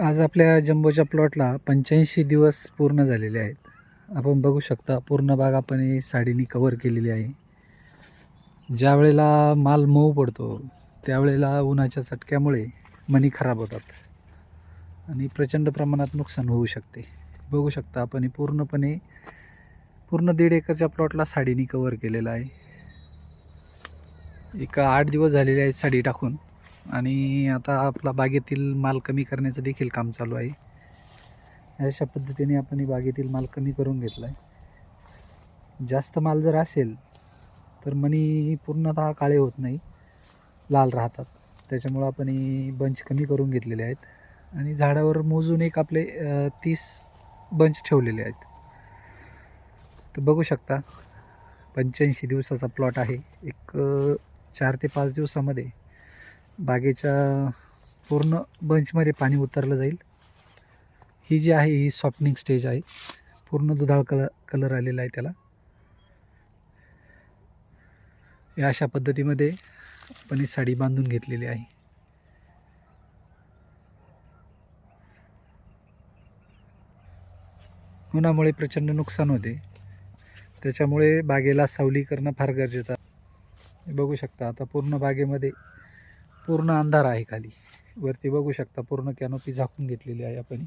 आज आपल्या जम्बोच्या प्लॉटला पंच्याऐंशी दिवस पूर्ण झालेले आहेत. आपण बघू शकता पूर्ण बाग आपण हे साडीने कवर केलेली आहे. ज्या वेळेला माल मऊ पडतो त्यावेळेला उन्हाच्या चटक्यामुळे मनी खराब होतात आणि प्रचंड प्रमाणात नुकसान होऊ शकते. बघू शकता आपण हे पूर्णपणे पूर्ण दीड एकरच्या प्लॉटला साडीने कवर केलेलं आहे. एक आठ दिवस झालेले आहेत साडी टाकून. आणि आता आपला बागेतील माल कमी करण्याचं देखील काम चालू आहे. अशा पद्धतीने आपण बागेतील माल कमी करून घेतला आहे जास्त माल जर असेल तर मनी पूर्णतः काळे होत नाही लाल राहतात. त्याच्यामुळं आपण बंच कमी करून घेतलेले आहेत. आणि झाडावर मोजून एक आपले तीस बंच ठेवलेले आहेत. तर बघू शकता पंच्याऐंशी दिवसाचा प्लॉट आहे. एक चार ते पाच दिवसामध्ये बागेच्या पूर्ण बंचमध्ये पाणी उतरलं जाईल. ही जी आहे ही सॉफ्टनिंग स्टेज आहे. पूर्ण दुधाळ कलर कलर आलेला आहे त्याला. या अशा पद्धतीमध्ये आपण ही साडी बांधून घेतलेली आहे. उन्हामुळे प्रचंड नुकसान होते. त्याच्यामुळे बागेला सावली करणं फार गरजेचं बघू शकता आता पूर्ण बागेमध्ये पूर्ण अंधार आहे खाली. वरती बघू शकता पूर्ण कॅनोपी झाकून घेतलेली आहे आपण.